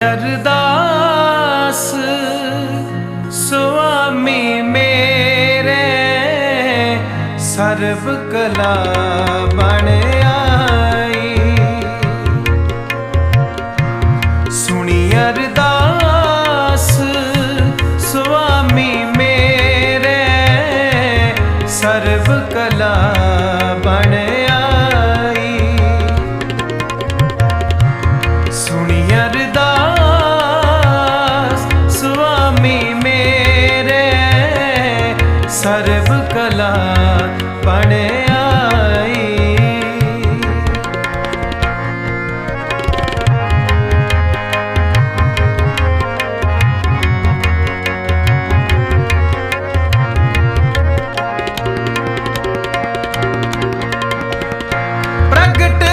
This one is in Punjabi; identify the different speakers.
Speaker 1: ਅਰਦਾਸ ਸੁਆਮੀ ਮੇਰੇ ਸਰਬ ਕਲਾ ਬਣ ਆਈ। ਸੁਣੀ ਅਰਦਾਸ ਸੁਆਮੀ ਮੇਰੇ ਸਰਬ ਕਲਾ ਬਣ ਸਰਬ ਕਲਾ ਬਣ ਪ੍ਰਗਟ